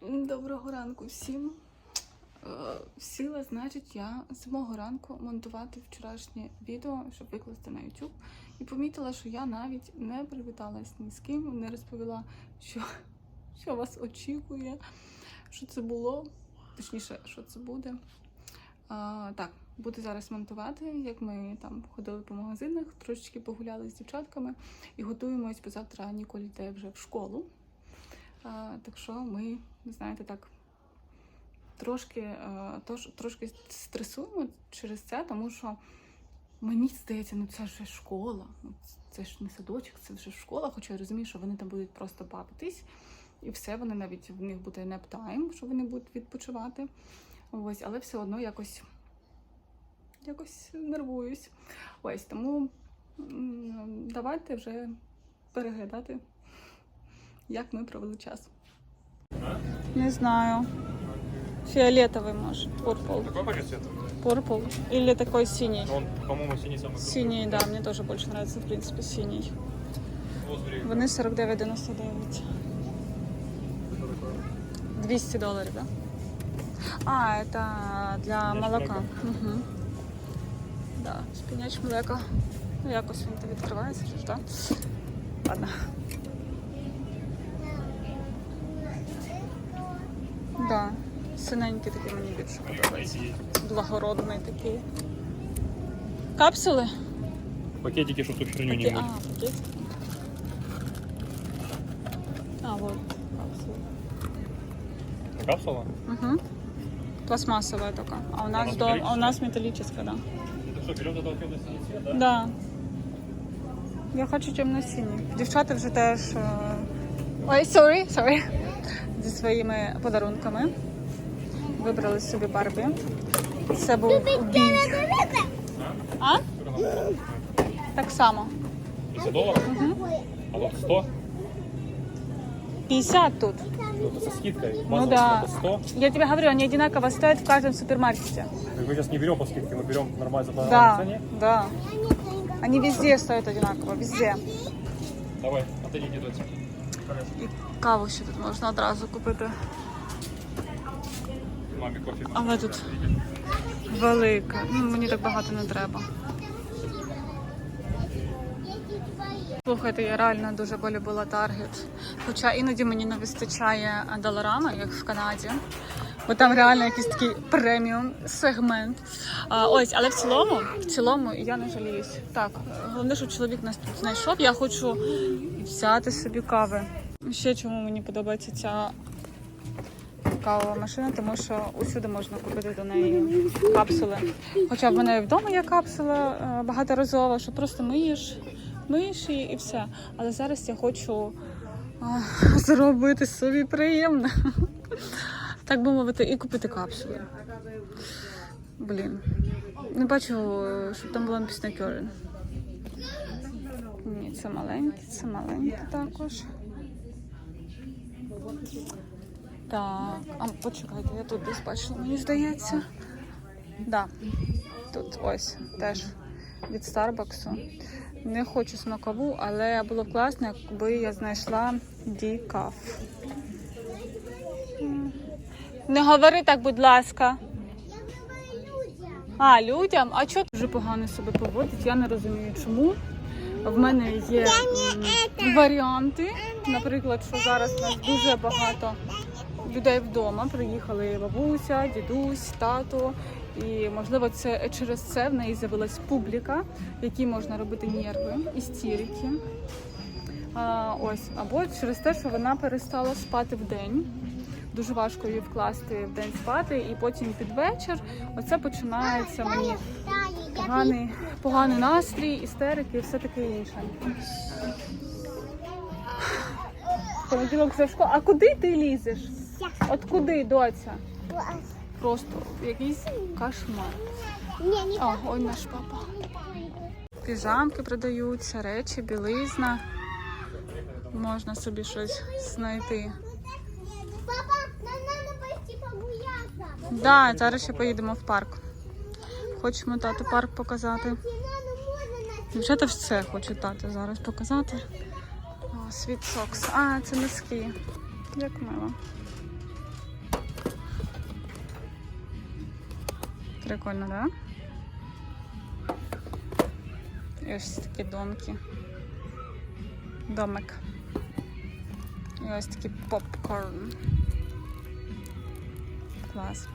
Доброго ранку всім. Е, Сіла, значить, я з самого ранку монтувати вчорашнє відео, щоб викласти на YouTube. І помітила, що я навіть не привіталась ні з ким, не розповіла, що, що вас очікує, що це було, точніше, що це буде. А, так, буду зараз монтувати, як ми там ходили по магазинах, трошечки погуляли з дівчатками і готуємось, бо завтра Ніколь йде вже в школу. Так що ми, знаєте, так трошки, е, трошки стресуємо через це, тому що мені здається, ну це ж школа. Ну, це ж не садочок, це вже школа, хоча я розумію, що вони там будуть просто бавитись. І все, вони навіть в них буде нептайм, що вони будуть відпочивати. Ось, але все одно якось, якось нервуюсь. Ось тому давайте вже переглядати, як ми провели час. Не знаю. Фиолетовый, может, purple. Какой хочешь цвет? Purple. Или такой синий. Он, по-моему, синий самый крутой. Синий, да, мне тоже больше нравится, в принципе, синий. Возбери. Вони 49,99. 200 долларов, да? А, это для Шпинячь молока. молоко. Угу. Да, шпіняч млеко. Ну, якось він то відкривається, чи ж, да? Ладно. Да, синенький такий мені більше подобається. Благородний такий. Капсули? Пакетики, чтобы тут херню не Паке- было. А, пакет. А, вот. Капсула. Капсула? Угу. Пластмассовая только. А у нас, нас дом, а у металлическая? нас металлическая, да. Это что, берем этот темно-синий цвет, да? Да. Я хочу темно-синій. Дівчата вже теж. е, Ой, sorry, sorry. Зі своїми подарунками. Вибрали собі Барбі. Це був бій. А? Так само. 50 долларов? А тут 100? 50 тут. Ну, это со скидкой. Ну Базовая да. цена 100. Я тебе говорю, они одинаково стоят в каждом супермаркете. Мы сейчас не берем по скидке, мы берем нормально по Да, цене. да. Они везде стоят одинаково, везде. Давай, отойди тут. І каву ще тут можна одразу купити. Але тут велика. Ну, мені так багато не треба. Слухайте, я реально дуже полюбила Таргет. Хоча іноді мені не вистачає доларами, як в Канаді. Бо там реально якийсь такий преміум сегмент. А, ось, але в цілому, в цілому я не жаліюсь. Так, головне, щоб чоловік нас тут знайшов. Я хочу взяти собі кави. Ще чому мені подобається ця кавова машина, тому що усюди можна купити до неї капсули. Хоча в мене вдома є капсула е, багаторазова, що просто миєш, миєш її і все. Але зараз я хочу зробити собі приємно. Так би мовити, і купити капсули. Блін. Не бачу, щоб там була написано Кьорен. Ні, це маленькі, це маленькі також. Так, а почекайте, я тут десь бачила, мені здається. Да, тут ось теж від Старбаксу. Не хочу смакову, але було б класно, якби я знайшла дікаф. Не говори так, будь ласка. А, людям? А чого дуже погано себе поводить? Я не розумію, чому. В мене є м, варіанти. Наприклад, що зараз у нас дуже багато людей вдома. Приїхали бабуся, дідусь, тато. І можливо, це через це в неї з'явилась публіка, в якій можна робити нерви, істерики. А, ось, або через те, що вона перестала спати в день. Дуже важко її вкласти в день спати, і потім під вечір оце починається мені поганий, поганий настрій, істерики і все таке інше. Понеділок за школу. А куди ти лізеш? От куди, доця? Просто якийсь кошмар. О, ой, наш папа. Піжамки продаються, речі, білизна. Можна собі щось знайти. Нам треба пойти погулятися. Да, зараз ще поїдемо в парк. Хочемо тату парк показати. Дівчата все хочу тату зараз показати. О, світ сокс. А, це носки. Як мило. Прикольно, да? І ось такі донки. Домик. І ось такий попкорн. Клас.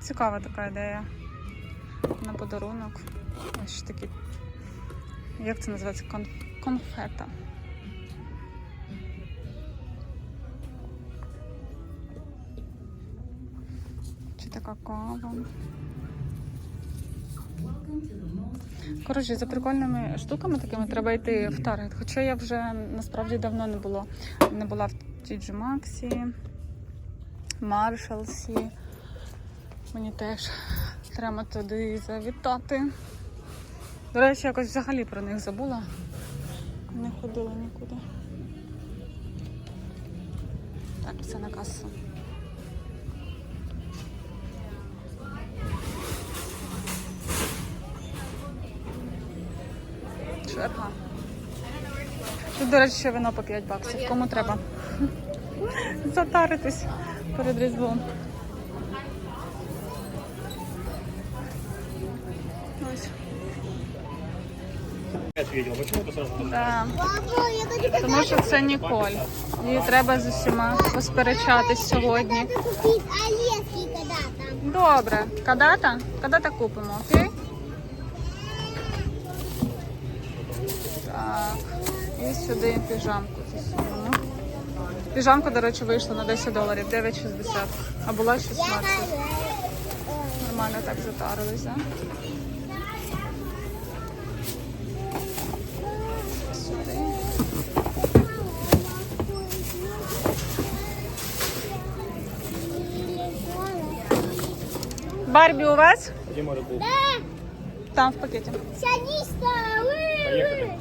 Цікава така ідея. На подарунок. Ось такі. Як це називається? Кон... Конфета. Чи така кава? Коротше, за прикольними штуками такими треба йти в Таргет. Хоча я вже насправді давно не було не була в TG Maxx, Маршалсі. Мені теж треба туди завітати. До речі, якось взагалі про них забула. Не ходила нікуди. Так, все на касу. Черга. Тут, до речі, ще вино по 5 баксів. Кому треба затаритись перед різдвом. Ось. Да. Тому що це Ніколь. Їй треба з усіма посперечатись сьогодні. Когда-то. Добре. Кадата? Кадата купимо, окей? Так. І сюди піжамку засунемо. Піжамка, до речі, вийшла на 10 доларів, 9,60. А була 16. Нормально так затарились. Барбі у вас? Где? Да, Там в пакеті. садись. Поехали.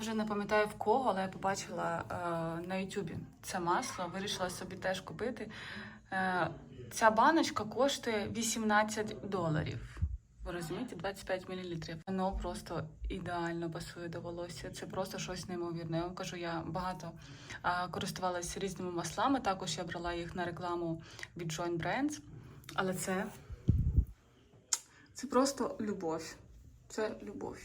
Вже не пам'ятаю в кого, але я побачила е, на Ютубі це масло, вирішила собі теж купити. Е, ця баночка коштує 18 доларів. Ви розумієте, 25 мл. Воно просто ідеально пасує до волосся. Це просто щось неймовірне. Я вам кажу, я багато е, користувалася різними маслами. Також я брала їх на рекламу від Joint Brands. Але це, це просто любов. Це любов.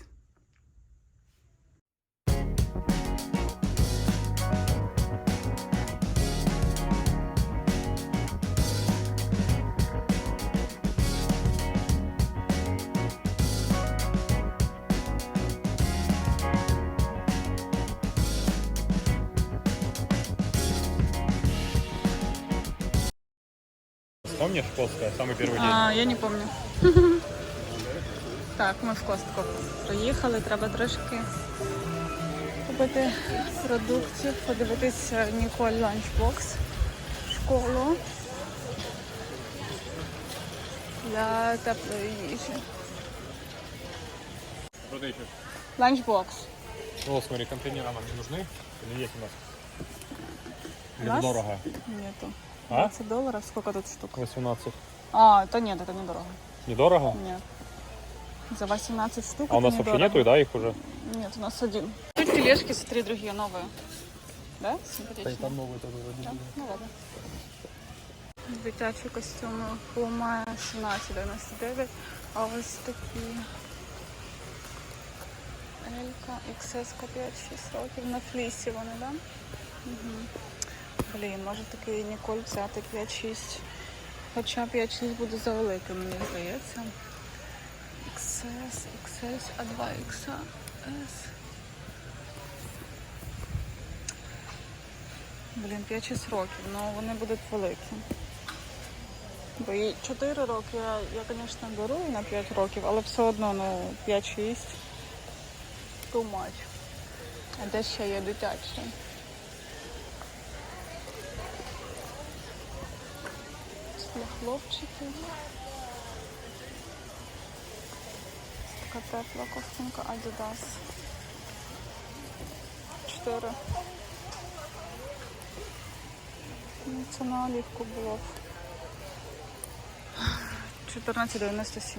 Помнишь, Плоская, самый первый день? А, я не помню. Так, ми в Костко приїхали, треба трошки купити продуктів, подивитися Ніколь ланчбокс в школу для теплої їжі. Что ты ищешь? Ланчбокс. Ну, смотри, контейнера нам не нужны? Или есть у нас? Или нас? дорого? Нету. А? 20 долларов. Сколько тут штук? 18. А, это нет, это недорого. Недорого? Нет. За 18 штук А у это нас вообще недорого. нету, да, их уже? Нет, у нас один. Тут тележки, смотри, другие, новые. Да? Симпатичные? новые тоже Да? Ну ладно. Дитячі костюми Puma 17,99, а ось такі Елька, XS 5-6 років на флісі вони, да? Угу. Блін, може такий Ніколь взяти 5-6. Хоча 5-6 буде за великим, мені здається. XS, XS, А2, XS. Блін, 5-6 років, ну вони будуть великі. Бо їй 4 роки я, я, звісно, беру на 5 років, але все одно ну, 5-6 too much. А де ще є дитячі? Хлопчиків. Така тепла ковтинка Adidas. 4. Ну, Це на олівку було. 14,97.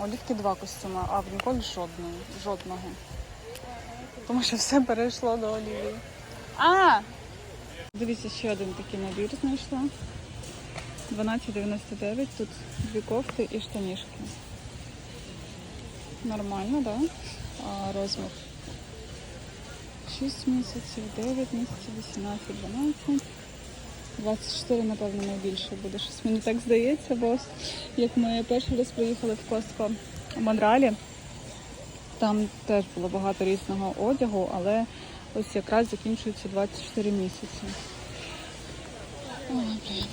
Олівки два костюми, а в Ніколь жодного. жодного. Тому що все перейшло до олівії. А! Дивіться, ще один такий набір знайшла. 12,99. Тут дві кофти і штанішки. Нормально, так? Да? А розмір. 6 місяців, 9 місяців, 18, 12. 24, напевно, найбільше буде. Щось мені так здається, бо як ми перший раз приїхали в Костко у Монреалі, там теж було багато різного одягу, але ось якраз закінчується 24 місяці. Ой, блін.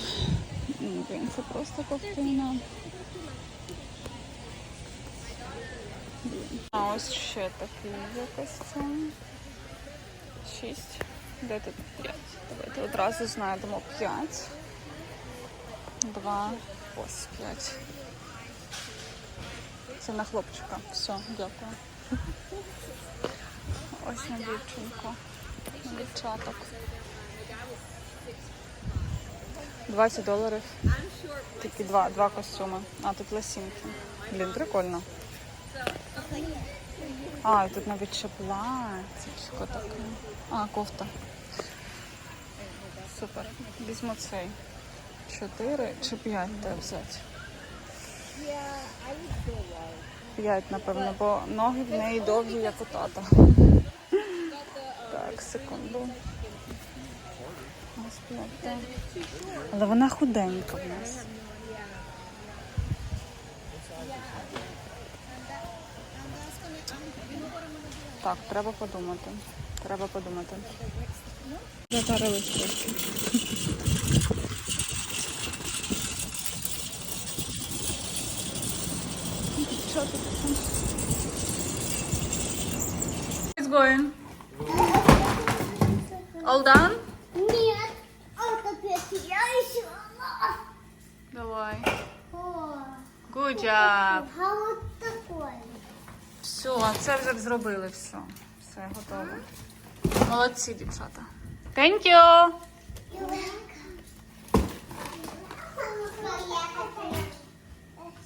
Ну, блін, це просто ковтина. А ось ще такий костюм. 6. Де тут 5? Давайте одразу знайдемо 5. 2. Ось 5. Це на хлопчика. Все, дякую. Ось на дівчинку. На дівчаток. 20 доларів. Тільки два, два костюми. А, тут лосінки. Блін, прикольно. А, тут навіть ще таке. А, кофта. Супер. Візьму цей. Чотири чи п'ять де взяти? П'ять, напевно, бо ноги в неї довгі, як у тата. Так, секунду. Але вона худенька в нас. Так, треба подумати. Треба подумати. Затарились трошки. Що тут? It's going. All? Нет. А я еще. Давай. Good job. Все, це вже зробили все. Все готово. Молодці, дівчата. Thank you.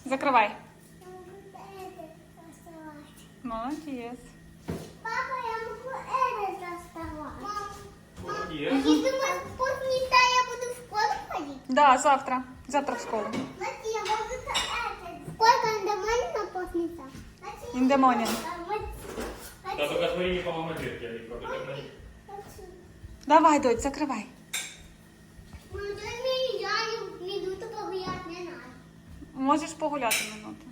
Закривай. Молодець. Папа, я могу это. Молодец. И думаю, после этого я буду в школу ходить? Да, завтра. Завтра в школу. Вот я могу это. Сколько андаманина после этого? In the morning. Да, только смотри, не поломай дырки, Алика. Ты так на них. Давай, дочь, закривай. Минуту погулять не надо. Можеш погуляти минуту. И, ну, просто